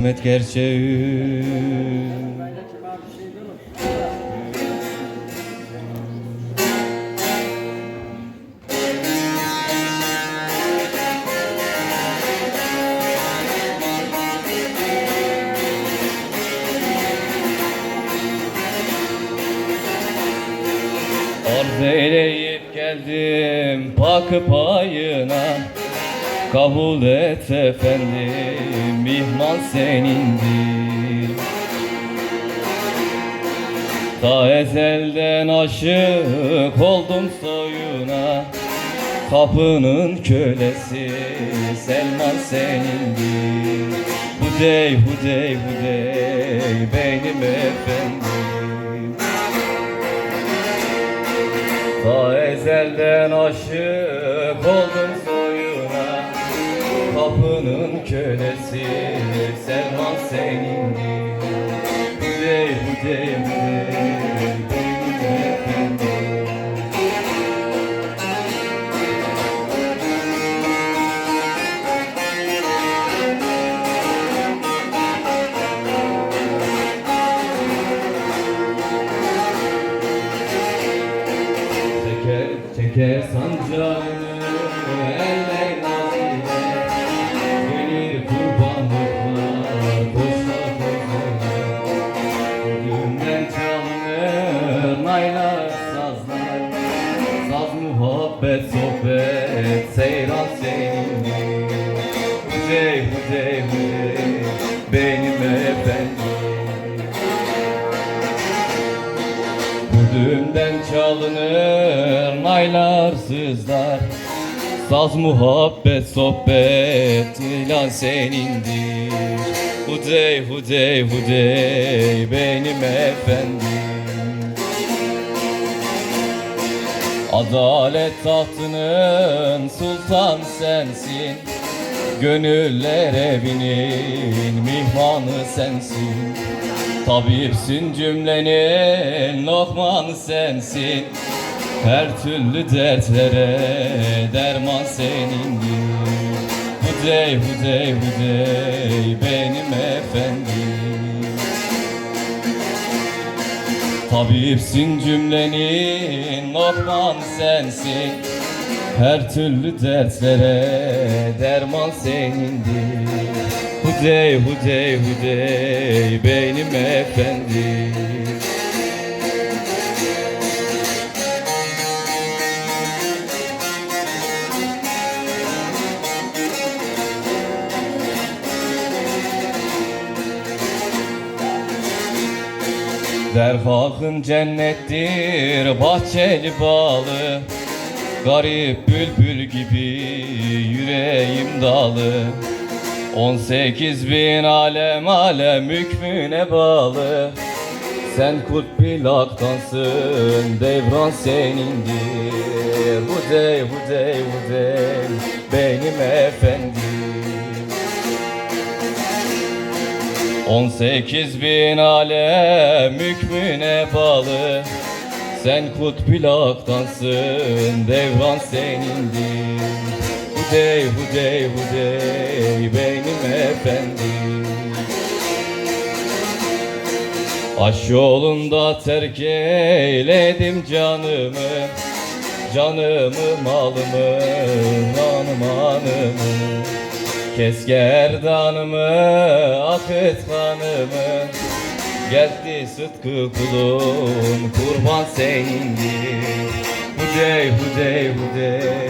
Hikmet gerçeği. Arz eyleyip geldim pakı payına Kabul et efendim mihman senindir. Ta ezelden aşık oldum soyuna Kapının kölesi Selman senindir. Hudey hudey hudey benim efendim. Ta ezelden aşık oldum kölesi Selman senindir hudey benim efendim Çeker çeker sancağını eller Düğümden çalınır naylar sızlar. Saz muhabbet sohbet ilan senindir. Hudey hudey hudey benim efendim. Adalet tahtının sultan sensin. Gönüller evinin mihmanı sensin Tabipsin cümlenin lokmanı sensin. Her türlü dertlere derman senindir Hudey hudey hudey benim efendim. Tabipsin cümlenin lokman sensin. Her türlü dertlere derman senindir Hudey hudey hudey benim efendim Derhakın cennettir bahçeli bağlı Garip bülbül gibi yüreğim dalı 18 bin alem alem hükmüne bağlı. Sen kutbil aktansın devran senindir. Hudey hudey hudey benim efendim. 18 bin alem hükmüne bağlı. Sen kutbil aktansın devran senindir Hudey hudey hudey benim efendim. Aş yolunda terk eyledim canımı Canımı malımı anım anımı Kes gerdanımı akıt kanımı Geldi sıtkı kulun kurban senindir Hudey hudey hudey